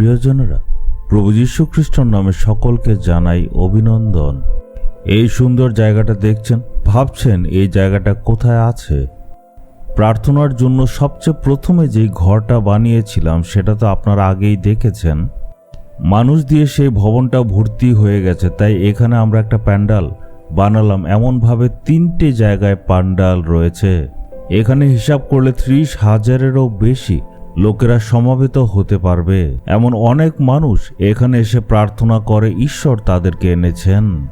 প্রিয়জনেরা, প্রভু যীশু খ্রিস্টর নামে সকলকে জানাই অভিনন্দন। এই সুন্দর জায়গাটা দেখছেন, ভাবছেন এই জায়গাটা কোথায় আছে? প্রার্থনার জন্য সবচেয়ে প্রথমে যেই ঘরটা বানিয়েছিলাম, সেটা তো আপনারা আগেই দেখেছেন। মানুষ দিয়ে সেই ভবনটা ভর্তি হয়ে গেছে, তাই এখানে আমরা একটা প্যান্ডাল বানালাম। এমনভাবে তিনটে জায়গায় প্যান্ডাল রয়েছে। এখানে হিসাব করলে ত্রিশ হাজারেরও বেশি লোকেরা সমাবেত হতে পারবে। এমন অনেক মানুষ এখানে এসে প্রার্থনা করে ঈশ্বর তাদেরকে এনেছেন।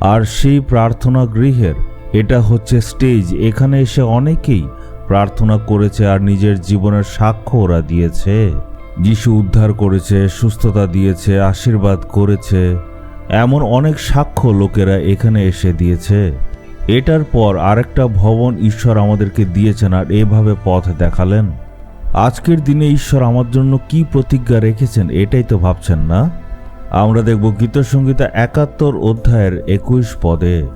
আর সেই প্রার্থনা গৃহের, এটা হচ্ছে স্টেজ, এখানে এসে অনেকেই প্রার্থনা করেছে আর নিজের জীবনের সাক্ষ্য ওরা দিয়েছে। যিশু উদ্ধার করেছে, সুস্থতা দিয়েছে, আশীর্বাদ করেছে। এমন অনেক সাক্ষ্য লোকেরা এখানে এসে দিয়েছে। এটার পর আরেকটা ভবন ঈশ্বর আমাদেরকে দিয়েছেন আর এভাবে পথ দেখালেন। আজকের দিনে ঈশ্বর আমার জন্য কি প্রতিজ্ঞা রেখেছেন এটাই তো ভাবছেন না? আমরা দেখব গীতসংগীতা একাত্তর অধ্যায়ের একুশ পদে,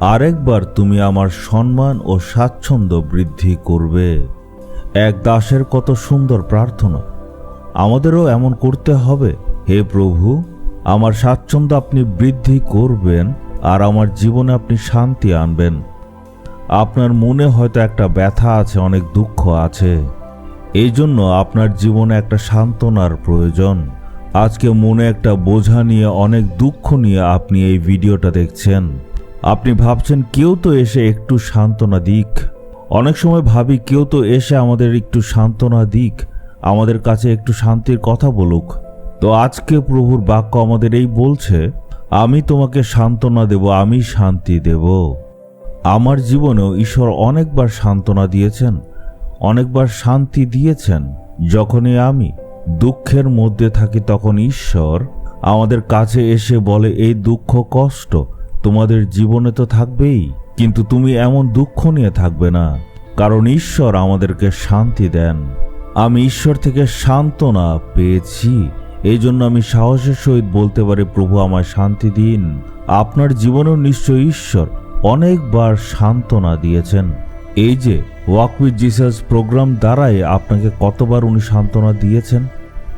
আরেকবার তুমি আমার সম্মান ও স্বাচ্ছন্দ্য বৃদ্ধি করবে। এক দাসের কত সুন্দর প্রার্থনা। আমাদেরও এমন করতে হবে। হে প্রভু, আমার স্বাচ্ছন্দ্য আপনি বৃদ্ধি করবেন আর আমার জীবনে আপনি শান্তি আনবেন। আপনার মনে হয়তো একটা ব্যথা আছে, অনেক দুঃখ আছে। এই জন্য আপনার জীবনে একটা সান্ত্বনার প্রয়োজন। আজকে মনে একটা বোঝা নিয়ে, অনেক দুঃখ নিয়ে আপনি এই ভিডিওটা দেখছেন। আপনি ভাবছেন, কেউ তো এসে একটু সান্ত্বনা দিক। অনেক সময় ভাবি, কেউ তো এসে আমাদের একটু সান্ত্বনা দিক, আমাদের কাছে একটু শান্তির কথা বলুক। তো আজকে প্রভুর বাক্য আমাদের এই বলছে, আমি তোমাকে সান্ত্বনা দেব, আমি শান্তি দেব। আমার জীবনেও ঈশ্বর অনেকবার সান্ত্বনা দিয়েছেন। অনেকবার শান্তি দিয়েছেন। যখনই আমি দুঃখের মধ্যে থাকি তখন ঈশ্বর আমাদের কাছে এসে বলে, এই দুঃখ কষ্ট তোমাদের জীবনে তো থাকবেই, কিন্তু তুমি এমন দুঃখ নিয়ে থাকবে না, কারণ ঈশ্বর আমাদেরকে শান্তি দেন। আমি ঈশ্বর থেকে সান্ত্বনা পেয়েছি। এই জন্য আমি সাহসের সহিত বলতে পারি, প্রভু, আমায় শান্তি দিন। আপনার জীবনেও নিশ্চয় ঈশ্বর অনেকবার সান্ত্বনা দিয়েছেন। এই যে ওয়াক উইথ জিসাস প্রোগ্রাম দ্বারাই আপনাকে কতবার উনি সান্ত্বনা দিয়েছেন?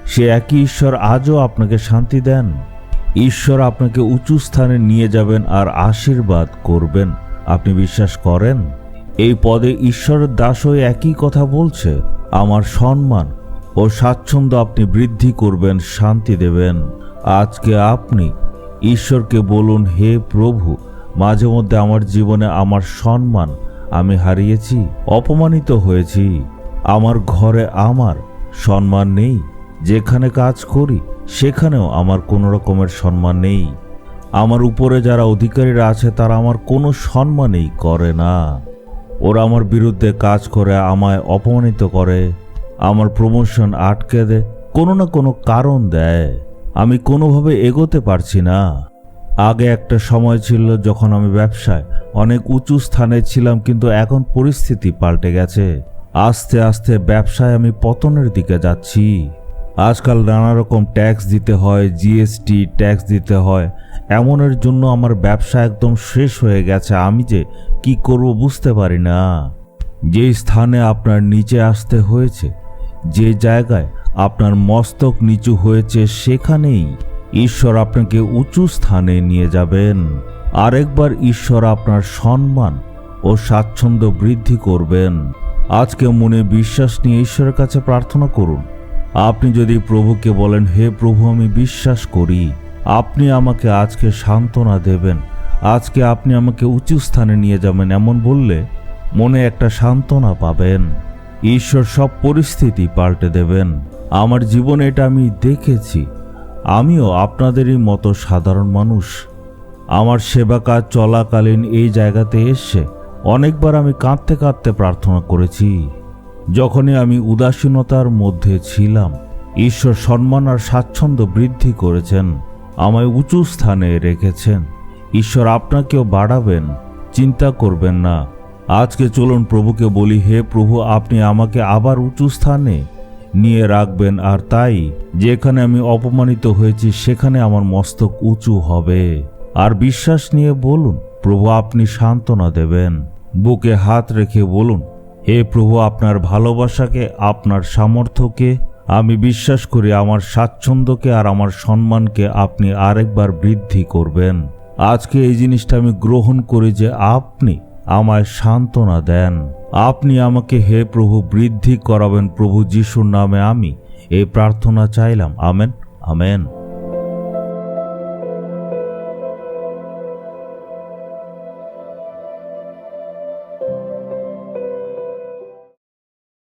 সে একই ঈশ্বর আজও আপনাকে শান্তি দেন। ঈশ্বর আপনাকে উঁচু স্থানে নিয়ে যাবেন আর আশীর্বাদ করবেন। আপনি বিশ্বাস করেন? এই পদে ঈশ্বরের দাসও একই কথা বলছে, আমার সম্মান ও স্বাচ্ছন্দ্য আপনি বৃদ্ধি করবেন, শান্তি দেবেন। আজকে আপনি ঈশ্বরকে বলুন, হে প্রভু, মাঝে মধ্যে আমার জীবনে আমার সম্মান আমি হারিয়েছি, অপমানিত হয়েছি। আমার ঘরে আমার সম্মান নেই। যেখানে কাজ করি, সেখানেও আমার কোনো রকমের সম্মান নেই। আমার উপরে যারা অধিকারীরা আছে, তারা আমার কোনো সম্মানই করে না। ওরা আমার বিরুদ্ধে কাজ করে, আমায় অপমানিত করে। আমার প্রমোশন আটকে দেয়, কোনো না কোনো কারণ দেয়। আমি কোনোভাবে এগোতে পারছি না। আগে একটা সময় ছিল যখন আমি ব্যবসায় অনেক উঁচু স্থানে ছিলাম, কিন্তু এখন পরিস্থিতি পাল্টে গেছে। আস্তে আস্তে ব্যবসায় আমি পতনের দিকে যাচ্ছি। আজকাল নানা রকম ট্যাক্স দিতে হয়, জিএসটি ট্যাক্স দিতে হয়। এমনের জন্য আমার ব্যবসা একদম শেষ হয়ে গেছে। আমি যে কি করব বুঝতে পারি না। যে স্থানে আপনার নিচে আসতে হয়েছে, যে জায়গায় আপনার মস্তক নিচু হয়েছে, সেখানেই ঈশ্বর আপনাকে উঁচু স্থানে নিয়ে যাবেন। আরেকবার ঈশ্বর আপনার সম্মান ও স্বাচ্ছন্দ্য বৃদ্ধি করবেন। আজকে মনে বিশ্বাস নিয়ে ঈশ্বরের কাছে প্রার্থনা করুন। আপনি যদি প্রভুকে বলেন, হে প্রভু, আমি বিশ্বাস করি। আপনি আমাকে আজকে সান্ত্বনা দেবেন। আজকে আপনি আমাকে উঁচু স্থানে নিয়ে যাবেন। এমন বললে মনে একটা সান্ত্বনা পাবেন। ঈশ্বর সব পরিস্থিতি পাল্টে দেবেন। আমার জীবনে এটা আমি দেখেছি। আমিও আপনাদেরই মতো সাধারণ মানুষ। আমার সেবা কাজ চলাকালীন এই জায়গাতে এসে অনেকবার আমি কাঁদতে কাঁদতে প্রার্থনা করেছি। যখনই আমি উদাসীনতার মধ্যে ছিলাম, ঈশ্বর সম্মান আর স্বাচ্ছন্দ্য বৃদ্ধি করেছেন, আমায় উঁচু স্থানে রেখেছেন। ঈশ্বর আপনাকেও বাড়াবেন, চিন্তা করবেন না। আজকে চলুন প্রভুকে বলি, হে প্রভু, আপনি আমাকে আবার উঁচু স্থানে নিয়ে রাখবেন, আর তাই যেখানে আমি অপমানিত হয়েছি, সেখানে আমার মস্তক উঁচু হবে। আর বিশ্বাস নিয়ে বলুন, প্রভু আপনি সান্ত্বনা দেবেন। বুকে হাত রেখে বলুন, হে প্রভু আপনার ভালোবাসাকে, আপনার সামর্থ্যকে, আমি বিশ্বাস করি আমার স্বাচ্ছন্দ্যকে আর আমার সম্মানকে আপনি আরেকবার বৃদ্ধি করবেন। আজকে এই জিনিসটা আমি গ্রহণ করি যে আপনি আমায় সান্ত্বনা দেন। আপনি আমাকে হে প্রভু, বৃদ্ধি করাবেন প্রভু যিশুর নামে আমি। এই প্রার্থনা চাইলাম। আমেন। আমেন।